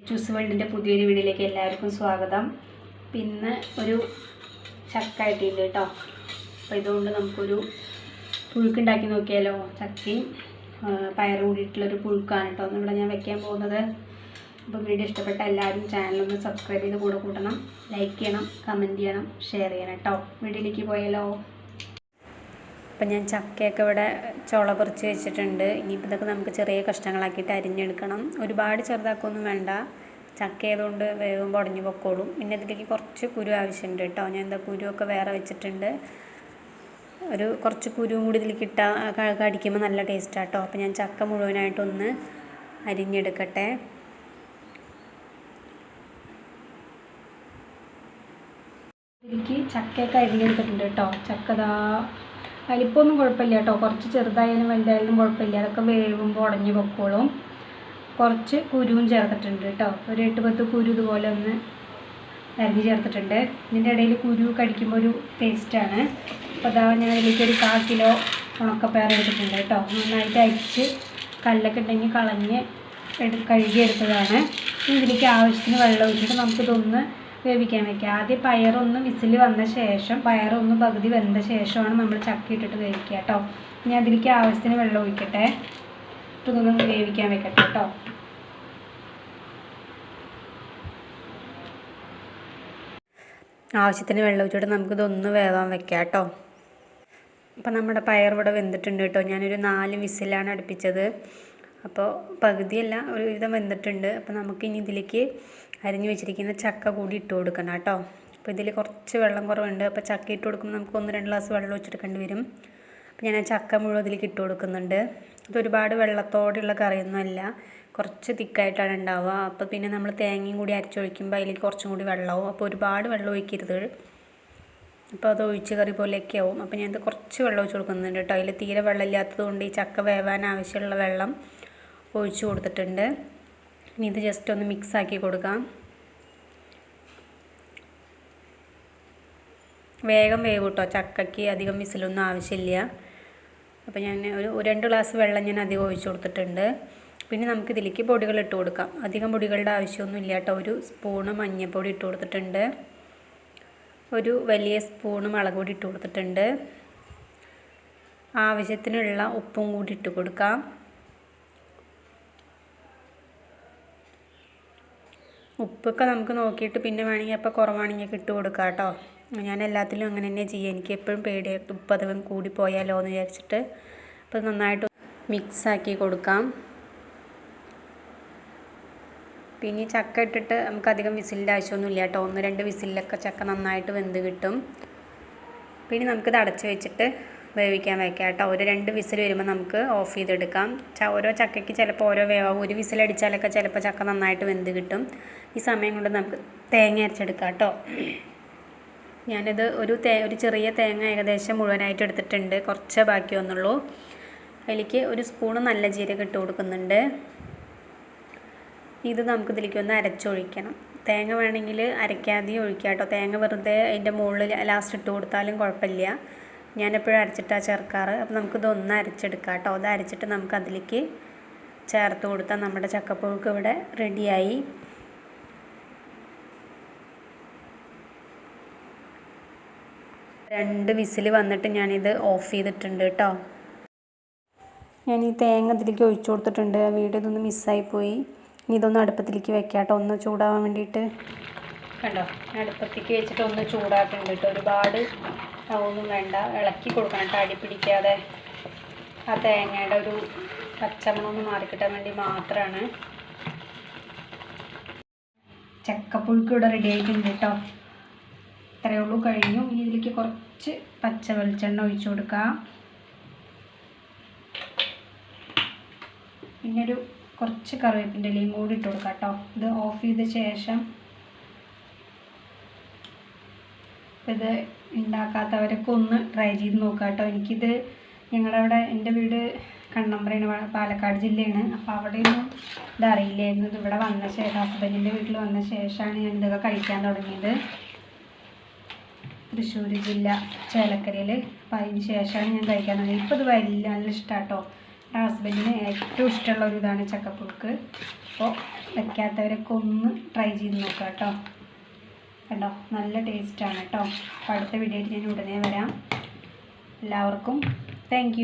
Juice വേൾഡിന്റെ പുതിയൊരു വീഡിയോയിലേക്ക് എല്ലാവർക്കും സ്വാഗതം. പിന്നെ ഒരു ചക്ക ഇട്ടിട്ടുണ്ട് കേട്ടോ. അപ്പോൾ ഇതുകൊണ്ട് നമുക്കൊരു പുഴുക്കുണ്ടാക്കി നോക്കിയാലോ ചക്കയും പയർ കൂടിയിട്ടുള്ളൊരു പുഴുക്കാണ് കേട്ടോ. ഇവിടെ ഞാൻ വെക്കാൻ പോകുന്നത്. അപ്പോൾ വീഡിയോ ഇഷ്ടപ്പെട്ട എല്ലാവരും ചാനലൊന്ന് സബ്സ്ക്രൈബ് ചെയ്ത് കൂടെ കൂട്ടണം. ലൈക്ക് ചെയ്യണം കമന്റ് ചെയ്യണം ഷെയർ ചെയ്യണം കേട്ടോ. വീഡിയോയിലേക്ക് പോയാലോ? അപ്പം ഞാൻ ചക്കയൊക്കെ ഇവിടെ ചോള പൊറിച്ച് വെച്ചിട്ടുണ്ട്. ഇനിയിപ്പോൾ ഇതൊക്കെ നമുക്ക് ചെറിയ കഷ്ണങ്ങളാക്കിയിട്ട് അരിഞ്ഞെടുക്കണം. ഒരുപാട് ചെറുതാക്കൊന്നും വേണ്ട. ചക്ക ആയതുകൊണ്ട് വേഗം ഉടഞ്ഞു പൊക്കോളും. പിന്നെ ഇതിലേക്ക് കുറച്ച് കുരു ആവശ്യമുണ്ട് കേട്ടോ. ഞാൻ എന്താ കുരുവൊക്കെ വേറെ വെച്ചിട്ടുണ്ട്. ഒരു കുറച്ച് കുരുവും കൂടി ഇതിലേക്ക് ഇട്ടാൽ കടിക്കുമ്പോൾ നല്ല ടേസ്റ്റാണ് കേട്ടോ. അപ്പോൾ ഞാൻ ചക്ക മുഴുവനായിട്ടൊന്ന് അരിഞ്ഞെടുക്കട്ടെ. ഇതിലേക്ക് ചക്കയൊക്കെ അരിഞ്ഞെടുത്തിട്ടുണ്ട് കേട്ടോ. ചക്കതാ വലിപ്പമൊന്നും കുഴപ്പമില്ല കേട്ടോ. കുറച്ച് ചെറുതായാലും വലുതായാലും കുഴപ്പമില്ല. അതൊക്കെ വേവുമ്പോൾ ഉടഞ്ഞു പൊക്കോളും. കുറച്ച് കുരുവും ചേർത്തിട്ടുണ്ട് കേട്ടോ. ഒരു എട്ട് പത്ത് കുരു ഇതുപോലെ ഒന്ന് അരിഞ്ഞ് ചേർത്തിട്ടുണ്ട്. ഇതിന്റെ ഇടയിൽ കുരു കടിക്കുമ്പോൾ ഒരു ടേസ്റ്റാണ് അപ്പോൾ അതാ ഞാൻ അതിലേക്ക് ഒരു കാൽ കിലോ ഉണക്കപ്പയർ എടുത്തിട്ടുണ്ട് കേട്ടോ. നന്നായിട്ട് അരിച്ച് കല്ലൊക്കെ ഉണ്ടെങ്കിൽ കളഞ്ഞ് കഴുകിയെടുത്തതാണ്. ഇതിലേക്ക് ആവശ്യത്തിന് വെള്ളം ഒഴിച്ചിട്ട് നമുക്കിതൊന്ന് വേവിക്കാൻ വയ്ക്കുക ആദ്യം പയറൊന്ന് വിസിൽ വന്ന ശേഷം പയറൊന്ന് പകുതി വെന്ത ശേഷമാണ് നമ്മൾ ചക്ക ഇട്ടിട്ട് വേവിക്കുക കേട്ടോ. ഇനി അതിലേക്ക് ആവശ്യത്തിന് വെള്ളം ഒഴിക്കട്ടെ. ഇട്ടൊന്ന് വേവിക്കാൻ വെക്കട്ടെ കേട്ടോ. ആവശ്യത്തിന് വെള്ളം ഒഴിച്ചിട്ട് നമുക്കിതൊന്ന് വേവാൻ വെക്കാം കേട്ടോ. അപ്പം നമ്മുടെ പയർ ഇവിടെ വെന്തിട്ടുണ്ട് കേട്ടോ. ഞാനൊരു നാല് വിസിലാണ് അടുപ്പിച്ചത്. അപ്പോൾ പകുതിയല്ല ഒരു വിധം വെന്തിട്ടുണ്ട് അപ്പോൾ നമുക്കിനി ഇതിലേക്ക് അരിഞ്ഞു വെച്ചിരിക്കുന്ന ചക്ക കൂടി ഇട്ട് കൊടുക്കണം കേട്ടോ. അപ്പോൾ ഇതിൽ കുറച്ച് വെള്ളം കുറവുണ്ട്. അപ്പോൾ ചക്ക ഇട്ട് കൊടുക്കുമ്പോൾ നമുക്ക് ഒന്ന് രണ്ട് ഗ്ലാസ് വെള്ളം ഒഴിച്ചെടുക്കേണ്ടി വരും. അപ്പോൾ ഞാൻ ആ ചക്ക മുഴുവൻ ഇതിലേക്ക് ഇട്ട് കൊടുക്കുന്നുണ്ട്. ഇത് ഒരുപാട് വെള്ളത്തോടെയുള്ള കറിയൊന്നുമല്ല കുറച്ച് തിക്കായിട്ടാണ് ഉണ്ടാവുക. അപ്പോൾ പിന്നെ നമ്മൾ തേങ്ങയും കൂടി അരച്ചൊഴിക്കുമ്പോൾ അതിലേക്ക് കുറച്ചും കൂടി വെള്ളമാവും അപ്പോൾ ഒരുപാട് വെള്ളം ഒഴിക്കരുത്. അപ്പോൾ അത് ഒഴിച്ച് കറി പോലെയൊക്കെ ആവും. അപ്പോൾ ഞാനത് കുറച്ച് വെള്ളം ഒഴിച്ച് കൊടുക്കുന്നുണ്ട് കേട്ടോ. അതിൽ തീരെ വെള്ളമില്ലാത്തത് കൊണ്ട് ഈ ചക്ക വേവാൻ ആവശ്യമുള്ള വെള്ളം ഒഴിച്ച് കൊടുത്തിട്ടുണ്ട്. ഇനി ഇത് ജസ്റ്റ് ഒന്ന് മിക്സ് ആക്കി കൊടുക്കാം. വേഗം വേവ് കേട്ടോ ചക്കയ്ക്ക് അധികം വിസിലൊന്നും ആവശ്യമില്ല. അപ്പോൾ ഞാൻ ഒരു ഒരു രണ്ട് ഗ്ലാസ് വെള്ളം ഞാൻ അധികം ഒഴിച്ചു കൊടുത്തിട്ടുണ്ട്. പിന്നെ നമുക്ക് ഇതിലേക്ക് പൊടികൾ ഇട്ട് കൊടുക്കാം. അധികം പൊടികളുടെ ആവശ്യമൊന്നും ഇല്ല കേട്ടോ ഒരു സ്പൂണ് മഞ്ഞൾപ്പൊടി ഇട്ട് കൊടുത്തിട്ടുണ്ട്. ഒരു വലിയ സ്പൂണ് മുളക് പൊടി ഇട്ട് കൊടുത്തിട്ടുണ്ട്. ആവശ്യത്തിനുള്ള ഉപ്പും കൂടി ഇട്ട് കൊടുക്കാം. ഉപ്പൊക്കെ നമുക്ക് നോക്കിയിട്ട് പിന്നെ വേണമെങ്കിൽ അപ്പോൾ കുറവാണെങ്കിൽ ഇട്ട് കൊടുക്കാം കേട്ടോ. ഞാൻ എല്ലാത്തിലും അങ്ങനെ തന്നെ ചെയ്യുക എനിക്ക് എപ്പോഴും പേടിയായിട്ട് ഉപ്പ് കൂടി പോയാലോ എന്ന് വിചാരിച്ചിട്ട്. അപ്പോൾ നന്നായിട്ട് മിക്സ് ആക്കി കൊടുക്കാം. പിന്നെ ചക്ക ഇട്ടിട്ട് നമുക്ക് അധികം വിസിലിന്റെ ആവശ്യമൊന്നുമില്ല കേട്ടോ. ഒന്ന് രണ്ട് വിസിലിലൊക്കെ ചക്ക നന്നായിട്ട് വെന്ത് കിട്ടും. പിന്നെ നമുക്കിത് അടച്ച് വെച്ചിട്ട് വേവിക്കാൻ വയ്ക്കാം കേട്ടോ. ഒരു രണ്ട് വിസിൽ വരുമ്പോൾ നമുക്ക് ഓഫ് ചെയ്തെടുക്കാം. ഓരോ ചക്കയ്ക്ക് ചിലപ്പോൾ ഓരോ വേവാകും ഒരു വിസിലടിച്ചാലൊക്കെ ചിലപ്പോൾ ചക്ക നന്നായിട്ട് വെന്ത് കിട്ടും. ഈ സമയം കൊണ്ട് നമുക്ക് തേങ്ങ അരച്ചെടുക്കാം കേട്ടോ. ഞാനിത് ഒരു തേ ഒരു ചെറിയ തേങ്ങ ഏകദേശം മുഴുവനായിട്ട് എടുത്തിട്ടുണ്ട്. കുറച്ച് ബാക്കി വന്നുള്ളൂ. അതിലേക്ക് ഒരു സ്പൂണ് നല്ല ജീരകം ഇട്ട് കൊടുക്കുന്നുണ്ട്. ഇത് നമുക്ക് ഇതിലേക്ക് ഒന്ന് അരച്ചൊഴിക്കണം. തേങ്ങ വേണമെങ്കിൽ അരയ്ക്കാതെയും ഒഴിക്കാം കേട്ടോ. തേങ്ങ വെറുതെ അതിന്റെ മുകളിൽ ലാസ്റ്റ് ഇട്ട് കൊടുത്താലും കുഴപ്പമില്ല. ഞാനെപ്പോഴും അരച്ചിട്ടാണ് ചേർക്കാറ്. അപ്പോൾ നമുക്കിതൊന്ന് അരച്ചെടുക്കാം കേട്ടോ. അത് അരച്ചിട്ട് നമുക്കതിലേക്ക് ചേർത്ത് കൊടുത്താൽ നമ്മുടെ ചക്കപ്പുഴുക്ക് ഇവിടെ റെഡിയായി. രണ്ട് വിസിൽ വന്നിട്ട് ഞാനിത് ഓഫ് ചെയ്തിട്ടുണ്ട് കേട്ടോ. ഞാൻ ഈ തേങ്ങ അതിലേക്ക് ഒഴിച്ചു കൊടുത്തിട്ടുണ്ട്. വീഡിയോ ഇതൊന്ന് മിസ്സായിപ്പോയി ഇനി ഇതൊന്ന് അടുപ്പത്തിലേക്ക് വെക്കാം കേട്ടോ. ഒന്ന് ചൂടാവാൻ വേണ്ടിയിട്ട്. കണ്ടോ? അടുപ്പത്തേക്ക് വെച്ചിട്ട് ഒന്ന് ചൂടാക്കുന്നുണ്ട് കേട്ടോ. ഒരുപാട് ഒന്നും വേണ്ട. ഇളക്കി കൊടുക്കണം കേട്ടോ അടി പിടിക്കാതെ. ആ തേങ്ങയുടെ ഒരു പച്ചമണമൊന്ന് മാറിക്കിട്ടാൻ വേണ്ടി മാത്രമാണ് ചക്കപ്പുഴുക്ക് ഇവിടെ റെഡി ആയിട്ടുണ്ട് കേട്ടോ. ഇത്രയേ ഉള്ളൂ കഴിഞ്ഞു. ഇനി ഇതിലേക്ക് കുറച്ച് പച്ച വെളിച്ചെണ്ണ ഒഴിച്ചു കൊടുക്കാം. പിന്നെ ഒരു കുറച്ച് കറിവേപ്പിന്റെ ഇലയും കൂടി ഇട്ട് കൊടുക്കാം കേട്ടോ. ഇത് ഓഫ് ചെയ്ത ശേഷം ഇത് ഉണ്ടാക്കാത്തവരൊക്കെ ഒന്ന് ട്രൈ ചെയ്ത് നോക്കുക കേട്ടോ എനിക്കിത് ഞങ്ങളുടെ അവിടെ എന്റെ വീട് കണ്ണമ്പ്രയാണ് പാലക്കാട് ജില്ലയാണ്. അപ്പോൾ അവിടെയൊന്നും ഇതറിയില്ലായിരുന്നു ഇത് ഇവിടെ വന്ന ശേഷം ഹസ്ബൻഡിന്റെ വീട്ടിൽ വന്ന ശേഷമാണ് ഞാൻ ഇതൊക്കെ കഴിക്കാൻ തുടങ്ങിയത്. തൃശ്ശൂർ ജില്ല ചേലക്കരയിൽ അപ്പോൾ അതിന് ശേഷമാണ് ഞാൻ കഴിക്കാൻ തുടങ്ങിയത്. ഇപ്പോൾ ഇത് വലിയ നല്ല ഇഷ്ടമാട്ടോ എന്റെ ഹസ്ബൻഡിന് ഏറ്റവും ഇഷ്ടമുള്ള ഒരു ഇതാണ് ചക്കപ്പുഴുക്ക്. അപ്പോൾ വയ്ക്കാത്തവരൊക്കെ ഒന്ന് ട്രൈ ചെയ്ത് നോക്കുക കേട്ടോ കണ്ടോ? നല്ല ടേസ്റ്റാണ് കേട്ടോ അപ്പോൾ അടുത്ത വീഡിയോയിൽ ഞാൻ ഉടനെ വരാം. എല്ലാവർക്കും താങ്ക്